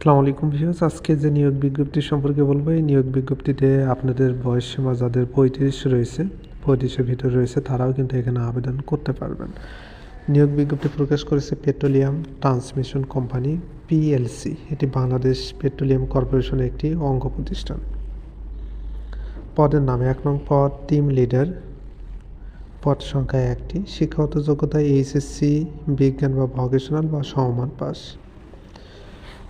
আসসালামু আলাইকুম ভিউস আজকে যে নিয়োগ বিজ্ঞপ্তি সম্পর্কে বলব, এই নিয়োগ বিজ্ঞপ্তিতে আপনাদের বয়স সীমা যাদের পঁয়ত্রিশ রয়েছে, পঁয়ত্রিশের ভিতরে রয়েছে, তারাও কিন্তু এখানে আবেদন করতে পারবেন। নিয়োগ বিজ্ঞপ্তি প্রকাশ করেছে পেট্রোলিয়াম ট্রান্সমিশন কোম্পানি, পিএলসি। এটি বাংলাদেশ পেট্রোলিয়াম কর্পোরেশনের একটি অঙ্গ প্রতিষ্ঠান। পদের নাম এক নং পদ, টিম লিডার। পদ সংখ্যা একটি। শিক্ষাগত যোগ্যতা, এইচএসসি, বিজ্ঞান বা ভকেশনাল বা সমমান পাস।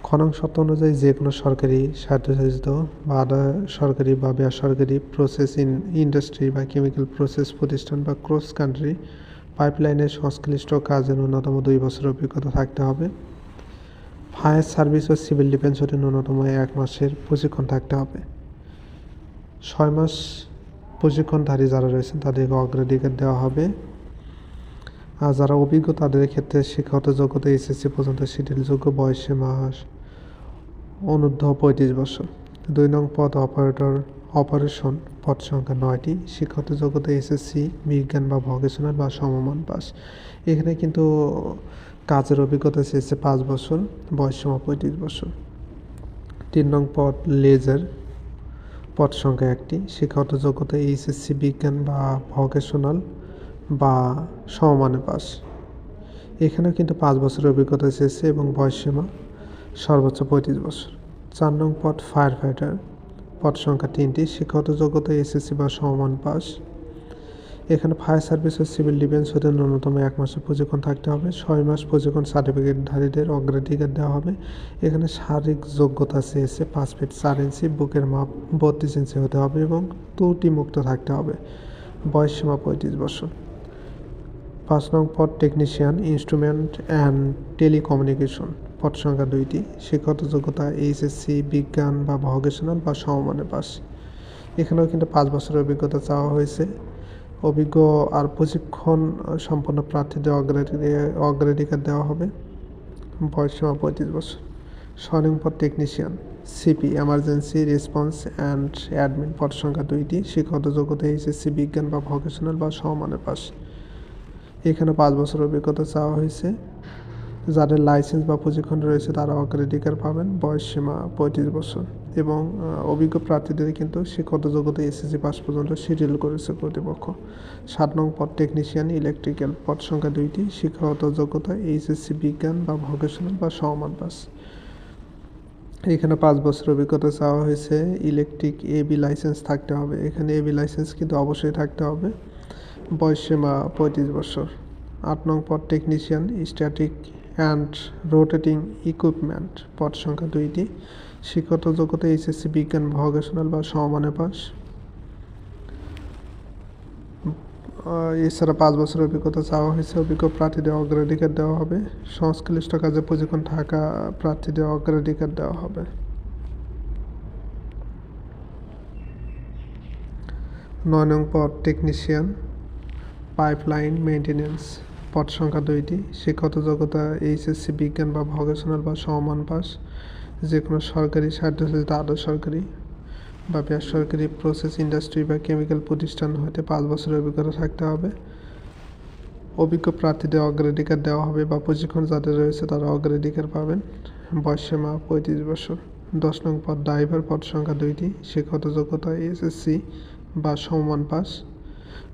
খনং সত্য অনুযায়ী যে কোনো সরকারি স্বায়ত্তশাসিত বা আধা সরকারি বা বেসরকারি প্রসেস ইন ইন্ডাস্ট্রি বা কেমিক্যাল প্রসেস প্রতিষ্ঠান বা ক্রস কান্ট্রি পাইপলাইনের সংশ্লিষ্ট কাজে ন্যূনতম দুই বছর অভিজ্ঞতা থাকতে হবে। ফায়ার সার্ভিস ও সিভিল ডিফেন্স হতে ন্যূনতম এক মাসের প্রশিক্ষণ থাকতে হবে। ছয় মাস প্রশিক্ষণধারী যারা রয়েছেন তাদেরকে অগ্রাধিকার দেওয়া হবে। আর যারা অভিজ্ঞ তাদের ক্ষেত্রে শিক্ষাগত যোগ্যতা এসএসসি পর্যন্ত শিথিলযোগ্য বয়সে মাস অনূর্ধ্ব পঁয়ত্রিশ বছর। দুই নং পদ অপারেটর, অপারেশন পদ সংখ্যা নয়টি শিক্ষাগত যোগ্যতা এসএসসি, বিজ্ঞান বা ভকেশনাল বা সমমান পাস। এখানে কিন্তু কাজের অভিজ্ঞতা চেয়েছে পাঁচ বছর, বয়স সীমা পঁয়ত্রিশ বছর। তিন নং পদ লেজার, পদ সংখ্যা একটি শিক্ষাগত যোগ্যতা এইচএসসি বিজ্ঞান বা ভকেশনাল বা সমমানে পাস। এখানেও কিন্তু পাঁচ বছরের অভিজ্ঞতা চেয়েছে এবং বয়সসীমা সর্বোচ্চ পঁয়ত্রিশ বছর। চার নং পদ ফায়ার ফাইটার পদ সংখ্যা তিনটি, শিক্ষাগত যোগ্যতা এসএসসি বা সমমান পাস। এখানে ফায়ার সার্ভিস ও সিভিল ডিফেন্স হতে ন্যূনতম এক মাসের প্রশিক্ষণ থাকতে হবে। ছয় মাস প্রশিক্ষণ সার্টিফিকেটধারীদের অগ্রাধিকার দেওয়া হবে। এখানে শারীরিক যোগ্যতা চেয়েছে পাঁচ ফিট চার ইঞ্চি বুকের মাপ বত্রিশ ইঞ্চি হতে হবে এবং ত্রুটি মুক্ত থাকতে হবে। বয়স সীমা পঁয়ত্রিশ বছর। পাঁচ নং পদ টেকনিশিয়ান ইনস্ট্রুমেন্ট অ্যান্ড টেলিকমিউনিকেশন পদ সংখ্যা দুইটি, শিক্ষাগত যোগ্যতা, এইচএসসি, বিজ্ঞান বা ভকেশনাল বা সমমানের পাস এখানেও কিন্তু পাঁচ বছরের অভিজ্ঞতা চাওয়া হয়েছে। অভিজ্ঞ আর প্রশিক্ষণ সম্পন্ন প্রার্থীদের অগ্রাধিকার অগ্রাধিকার দেওয়া হবে। বয়স সীমা পঁয়ত্রিশ বছর। পদ technician CP emergency response and admin পদ সংখ্যা দুইটি, শিক্ষাগত যোগ্যতা, এইচএসসি, বিজ্ঞান বা ভকেশনাল বা সমমানের পাস এখানে পাঁচ বছর অভিজ্ঞতা চাওয়া হয়েছে। যাদের লাইসেন্স বা প্রশিক্ষণ রয়েছে তারা অগ্রাধিকার পাবেন। বয়স সীমা পঁয়ত্রিশ বছর। এবং অভিজ্ঞ প্রার্থীদের কিন্তু শিক্ষত যোগ্যতা এসএসসি পাস পর্যন্ত শিডিউল করেছে কর্তৃপক্ষ। সাত নং পদ টেকনিশিয়ান ইলেকট্রিক্যাল পদ সংখ্যা দুইটি, শিক্ষাগত যোগ্যতা এইচএসসি বিজ্ঞান বা ভকেশনাল বা সমান পাস। এখানে পাঁচ বছর অভিজ্ঞতা চাওয়া হয়েছে। ইলেকট্রিক এবি লাইসেন্স থাকতে হবে। এখানে এবি লাইসেন্স কিন্তু অবশ্যই থাকতে হবে। বয়স সীমা পঁয়ত্রিশ বছর। আট নং পদ technician static and rotating equipment পদ সংখ্যা দুইটি শিক্ষত যোগ্যতা, এইচএসসি, বিজ্ঞান ভকেশনাল বা সমমানের পাস এছাড়া পাঁচ বছরের অভিজ্ঞতা চাওয়া হয়েছে, অভিজ্ঞ প্রার্থীদের অগ্রাধিকার দেওয়া হবে। সংশ্লিষ্ট কাজে প্রশিক্ষণ থাকা প্রার্থীদের অগ্রাধিকার দেওয়া হবে। নয় নং পদ টেকনিশিয়ান পাইপলাইন মেনটেন্যান্স পদ সংখ্যা দুইটি শিক্ষত যোগ্যতা, এইচএসসি বিজ্ঞান বা ভকেশনাল বা সমমান পাস যে কোনো সরকারি স্বায়ত্তশাসিত আধা সরকারি বা বেসরকারি প্রসেস ইন্ডাস্ট্রি বা কেমিক্যাল প্রতিষ্ঠান হতে পাঁচ বছরের অভিজ্ঞতা থাকতে হবে। অভিজ্ঞ প্রার্থীদের অগ্রাধিকার দেওয়া হবে বা প্রশিক্ষণ যাদের রয়েছে তারা অগ্রাধিকার পাবেন। বয়সীমা পঁয়ত্রিশ বছর। দশ নং পদ ড্রাইভার পদ সংখ্যা দুইটি শিক্ষত যোগ্যতা এসএসসি বা সমমান পাস।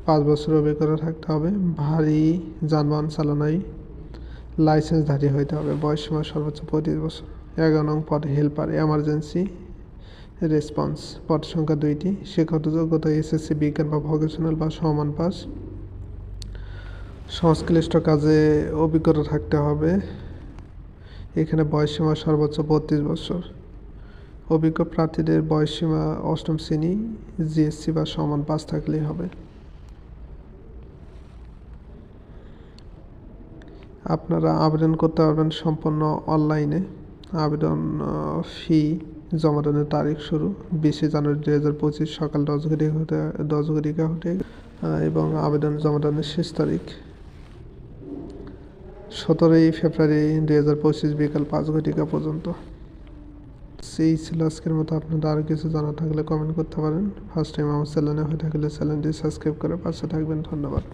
পাঁচ বছরের অভিজ্ঞতা থাকতে হবে। ভারী যানবাহন চালানোয় লাইসেন্সধারী হইতে হবে। বয়স সীমা সর্বোচ্চ পঁয়ত্রিশ বছর। এগারো নং পদ হেল্পার এমার্জেন্সি রেসপন্স পদ সংখ্যা দুইটি। শিক্ষাগত যোগ্যতা এসএসসি বিজ্ঞান বা ভোকেশনাল বা সমান পাস। সংশ্লিষ্ট কাজে অভিজ্ঞতা থাকতে হবে। এখানে বয়সসীমা সর্বোচ্চ বত্রিশ বছর। অভিজ্ঞ প্রার্থীদের বয়সসীমা অষ্টম শ্রেণি জিএসসি বা সমান পাস থাকলেই হবে। আপনারা আবেদন করতে পারবেন সম্পূর্ণ অনলাইনে। আবেদন ফি জমাদানের তারিখ শুরু বিশে জানুয়ারি দু হাজার পঁচিশ সকাল দশ ঘটিকা হতে দশ ঘটিকা হতে এবং আবেদন জমাদানের শেষ তারিখ সতেরোই ফেব্রুয়ারি দু হাজার পঁচিশ বিকাল পাঁচ ঘটিকা পর্যন্ত। সেই ছিল আজকের মতো। আপনাদের আরও কিছু জানা থাকলে কমেন্ট করতে পারেন। ফার্স্ট টাইম আমার চ্যানেলে হয়ে থাকলে চ্যানেলটি সাবস্ক্রাইব করে পাশে থাকবেন। ধন্যবাদ।